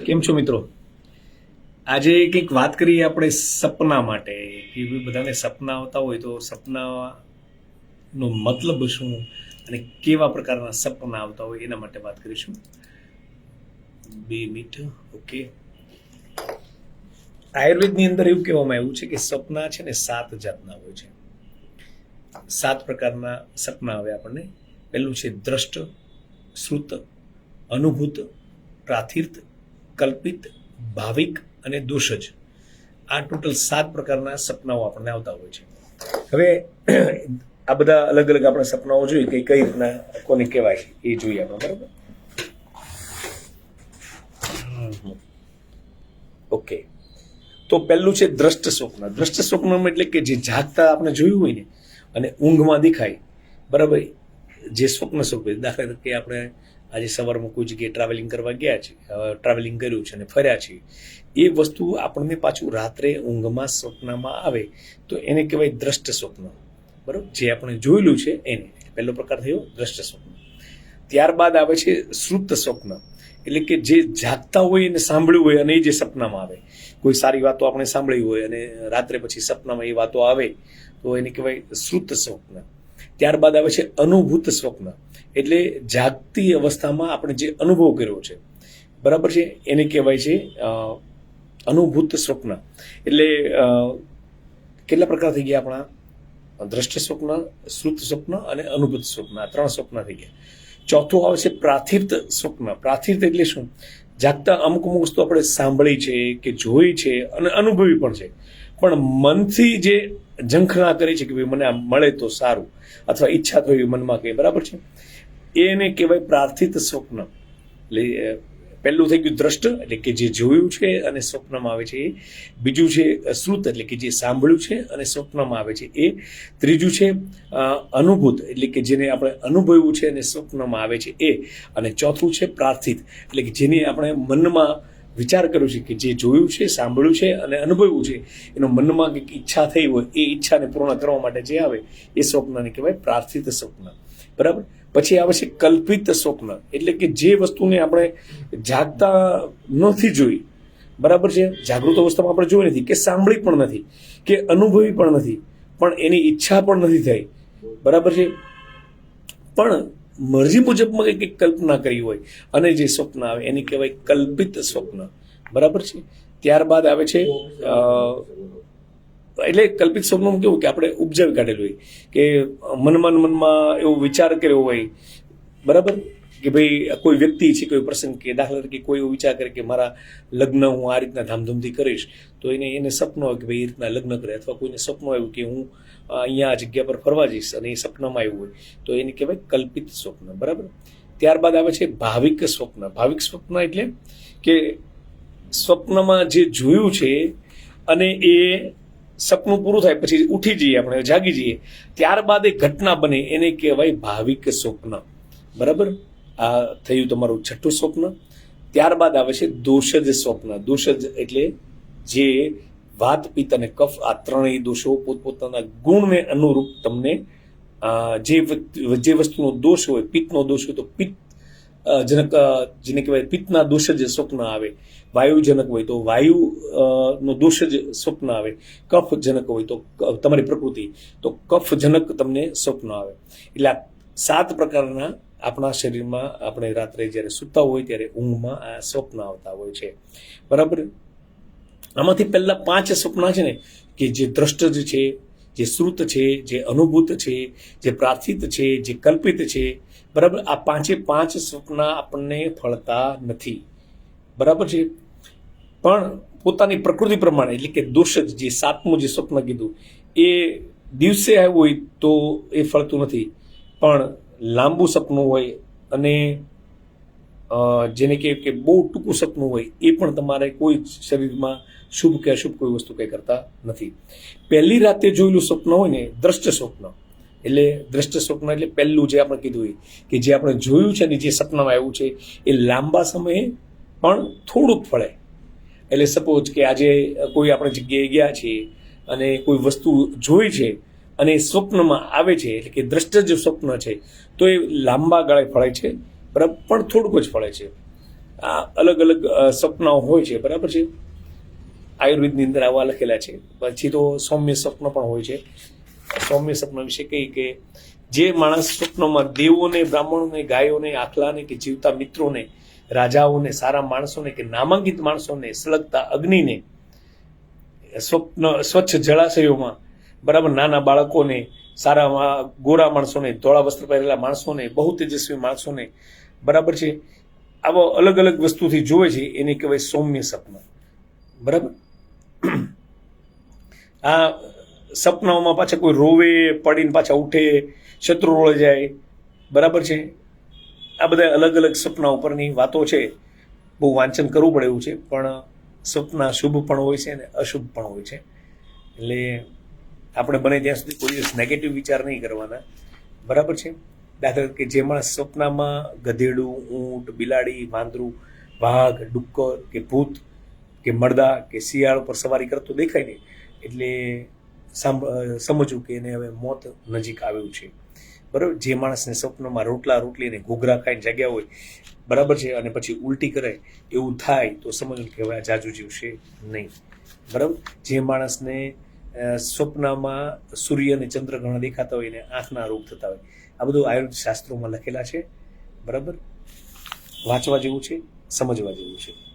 કેમ છો મિત્રો? આજે કંઈક વાત કરીએ આપણે સપના માટે. કે બધાને સપના આવતા હોય તો સપનાનો મતલબ શું અને કેવા પ્રકારના સપના આવતા હોય એના માટે વાત કરીશું. બે મિનિટ, ઓકે. આયુર્વેદની અંદર એવું કહેવામાં આવ્યું છે કે સપના છે ને સાત જાતના હોય છે. સાત પ્રકારના સપના આવે આપણને. પહેલું છે દ્રષ્ટ, શ્રુત, અનુભૂત પ્રાથિર્થ કલ્પિત, ભાવિક અને દુષજ આ ટોટલ સાત પ્રકારના સપનાઓ આપણને આવતા હોય છે. હવે આ બધા અલગ અલગ આપણે સપનાઓ જોઈએ કે કઈ રીતના કોને કહેવાય એ જોઈએ આપણે, બરાબર? ઓકે. તો પહેલું છે દ્રષ્ટ સ્વપ્ન. દ્રષ્ટ સ્વપ્નમાં એટલે કે જે જાગતા આપણે જોયું હોય ને, અને ઊંઘમાં દેખાય. બરાબર? જે સ્વપ્ન સ્વપ્ન દાખલા તરીકે આપણે આજે સવારમાં કોઈ જગ્યાએ ટ્રાવેલિંગ કરવા ગયા છે ટ્રાવેલિંગ કર્યું છે અને ફર્યા છીએ એ વસ્તુ આપણને પાછું રાત્રે ઊંઘમાં, સ્વપ્નમાં આવે તો એને કહેવાય દ્રષ્ટ સ્વપ્ન. બરાબર? જે આપણે જોયેલું છે એને. પહેલો પ્રકાર થયો દ્રષ્ટ સ્વપ્ન. ત્યારબાદ આવે છે શ્રુત સ્વપ્ન. એટલે કે જે જાગતા હોય એને સાંભળ્યું હોય અને એ જે સપનામાં આવે. કોઈ સારી વાતો આપણે સાંભળી હોય અને રાત્રે પછી સપનામાં એ વાતો આવે તો એને કહેવાય શ્રુત સ્વપ્ન. ત્યારબાદ આવે છે અનુભૂત સ્વપ્ન. એટલે જાગતી અવસ્થામાં આપણે જે અનુભવ કર્યો છે, બરાબર છે? એને કહેવાય છે અનુભૂત સ્વપ્ન. એટલે કેટલા પ્રકાર થઈ ગયા આપણા? દ્રષ્ટ સ્વપ્ન, શ્રુત સ્વપ્ન અને અનુભૂત સ્વપ્ન. આ ત્રણ સ્વપ્ન થઈ ગયા. ચોથું આવે છે પ્રાથિર્થ સ્વપ્ન. પ્રાથિર્થ એટલે શું? જાગતા અમુક અમુક વસ્તુ આપણે સાંભળી છે કે જોઈ છે અને અનુભવી પણ છે. પણ મનથી જે ઝંખના કરી છે કે ભાઈ મને આ મળે તો સારું, અથવા ઈચ્છા તો એવી મનમાં કે બરાબર છે, એને કહેવાય પ્રાર્થિત સ્વપ્ન. એટલે પહેલું થઈ ગયું દ્રષ્ટ, એટલે કે જે જોયું છે અને સ્વપ્નમાં આવે છે એ. બીજું છે શ્રુત, એટલે કે જે સાંભળ્યું છે અને સ્વપ્નમાં આવે છે એ. ત્રીજું છે અનુભૂત, એટલે કે જેને આપણે અનુભવ્યું છે અને સ્વપ્નમાં આવે છે એ. અને ચોથું છે પ્રાર્થિત, એટલે કે જેને આપણે મનમાં વિચાર કર્યો છે કે જે જોયું છે, સાંભળ્યું છે અને અનુભવ્યું છે, એનો મનમાં કંઈક ઈચ્છા થઈ હોય, એ ઈચ્છાને પૂર્ણ કરવા માટે જે આવે, એ સ્વપ્નને કહેવાય પ્રાર્થિત સ્વપ્ન. બરાબર? પછી આવે છે કલ્પિત સ્વપ્ન. એટલે કે જે વસ્તુને આપણે જાગતા નથી જોઈ, બરાબર છે? જાગૃત અવસ્થામાં આપણે જોઈ નથી, કે સાંભળી પણ નથી, કે અનુભવી પણ નથી, પણ એની ઈચ્છા પણ નથી થઈ, બરાબર છે? પણ મરજી મુજબમાં કંઈક કલ્પના કરી હોય, અને જે સ્વપ્ન આવે, એને કહેવાય કલ્પિત સ્વપ્ન. બરાબર છે? ત્યારબાદ આવે છે એટલે કલ્પિત સ્વપ્નમાં કેવું કે આપણે ઉપજાવી કાઢેલું હોય, કે મનમાં મનમાં એવો વિચાર કર્યો હોય. બરાબર? કે ભાઈ, કોઈ વ્યક્તિ છે, કોઈ પ્રસંગ કે દાખલા તરીકે કોઈ એવો વિચાર કરે કે મારા લગ્ન હું આ રીતના ધામધૂમથી કરીશ, તો એને એને સપનું હોય કે ભાઈ, એ રીતના લગ્ન કરે અથવા કોઈને સપનું આવ્યું કે હું અહીંયા આ જગ્યા પર ફરવા જઈશ અને એ સપનામાં આવ્યું હોય, તો એને કહેવાય કલ્પિત સ્વપ્ન, બરાબર? ત્યારબાદ આવે છે ભાવિક સ્વપ્ન. ભાવિક સ્વપ્ન એટલે કે સ્વપ્નમાં જે જોયું છે અને એ સપનું પૂરું થાય, પછી ઉઠી જઈએ આપણે, જાગી જઈએ, ત્યારબાદ એ ઘટના બને, એને કહેવાય ભાવિક સ્વપ્ન, બરાબર? આ થયું તમારું છઠ્ઠું સ્વપ્ન. ત્યારબાદ આવે છે દોષજ સ્વપ્ન. દોષજ એટલે જે વાત, પિત્ત અને કફ આ ત્રણેય દોષો પોતપોતાના ગુણને અનુરૂપ તમને જે જે વસ્તુનો દોષ હોય, પિત્તનો દોષ હોય તો પિત્ત જનક જેને કહેવાય પિત્તના દોષ જ સ્વપ્ન આવે. વાયુજનક હોય તો વાયુ નો દોષ જ સ્વપ્ન આવે. કફજનક હોય તો તમારી પ્રકૃતિ. તો કફજનક તમને સ્વપ્ન આવે. એટલે આ સાત પ્રકારના આપણા શરીરમાં આપણે રાત્રે જ્યારે સૂતા હોય ત્યારે ઊંઘમાં આ સ્વપ્ન આવતા હોય છે. બરાબર? આમાંથી પહેલાં પાંચ સ્વપ્ન છે ને, કે જે દ્રષ્ટ છે, જે શ્રુત છે, જે અનુભૂત છે, જે પ્રાર્થિત છે, જે કલ્પિત છે, બરાબર? આ પાંચે પાંચ સ્વપ્ન આપણને ફળતા નથી. બરાબર છે? પણ પોતાની પ્રકૃતિ પ્રમાણે, એટલે કે દોષ જ જે સાતમું જે સ્વપ્ન કીધું, એ દિવસે આવ્યું હોય તો એ ફળતું નથી. પણ લાંબુ સપનું હોય અને જેને કે કે બહુ ટૂંકું સપનું હોય, એ પણ તમારે કોઈ શરીરમાં શુભ કે અશુભ કોઈ વસ્તુ કંઈ કરતા નથી. પહેલી રાતે જોયેલું સ્વપ્ન હોય ને, દ્રષ્ટ સ્વપ્ન. એટલે દ્રષ્ટ સ્વપ્ન એટલે પહેલું જે આપણે કીધું હોય કે જે આપણે જોયું છે ને જે સપનામાં આવ્યું છે, એ લાંબા સમયે પણ થોડુંક ફળે. એટલે સપોઝ કે આજે કોઈ આપણે જગ્યાએ ગયા છીએ અને કોઈ વસ્તુ જોઈ છે અને સ્વપ્નમાં આવે છે, એટલે કે દ્રષ્ટ જે સ્વપ્ન છે, તો એ લાંબા ગાળે ફળે છે બરાબર પણ થોડુંક જ ફળે છે. આ અલગ અલગ સપનાઓ હોય છે, બરાબર છે? આયુર્વેદની અંદર આવા લખેલા છે. પછી તો સૌમ્ય સ્વપ્ન પણ હોય છે. સૌમ્ય સ્વપ્ન વિશે કહી કે જે માણસ સ્વપ્નમાં દેવોને, બ્રાહ્મણોને, ગાયોને, આખલાને કે જીવતા મિત્રોને, રાજાઓને, સારા માણસોને કે નામાંકિત માણસોને સળગતા અગ્નિને સ્વપ્ન, સ્વચ્છ જળાશયોમાં બરાબર, નાના બાળકોને, સારા ગોરા માણસોને, ધોળા વસ્ત્ર પહેરેલા માણસોને, બહુ તેજસ્વી માણસોને, બરાબર છે, આવો અલગ અલગ વસ્તુથી જોવે છે, એને કહેવાય સૌમ્ય સપના. બરાબર? આ સપનાઓમાં પાછા કોઈ રોવે, પડીને પાછા ઉઠે, શત્રુ રોળે જાય, બરાબર છે? આ બધા અલગ અલગ સપના ઉપરની વાતો છે. બહુ વાંચન કરવું પડે એવું છે, પણ સપના શુભ પણ હોય છે અને અશુભ પણ હોય છે. એટલે આપણે બને ત્યાં સુધી કોઈ દિવસ નેગેટિવ વિચાર નહીં કરવાના. બરાબર છે? દાખલા કે જે માણસ સપનામાં ગધેડું, ઊંટ, બિલાડી, વાંદરું, વાઘ, ડુક્કર કે ભૂત કે મરદા કે શિયાળ પર સવારી કરતો દેખાય ને એટલે સમજવું કે એને હવે મોત નજીક આવ્યું છે. બરાબર? જે માણસને સ્વપ્નમાં રોટલા, રોટલી અને ઘૂઘરા ખાઈને જાગ્યા હોય, બરાબર છે? અને પછી ઉલટી કરે, એવું થાય તો સમજવું કે હવે આ જાજુ જીવશે નહીં. બરાબર? જે માણસને સ્વપ્નમાં સૂર્ય અને ચંદ્રગ્રહણ દેખાતા હોય એને આંખના રોગ થતા હોય. આ બધું આયુર્વેદ શાસ્ત્રોમાં લખેલા છે. બરાબર? વાંચવા જેવું છે, સમજવા જેવું છે.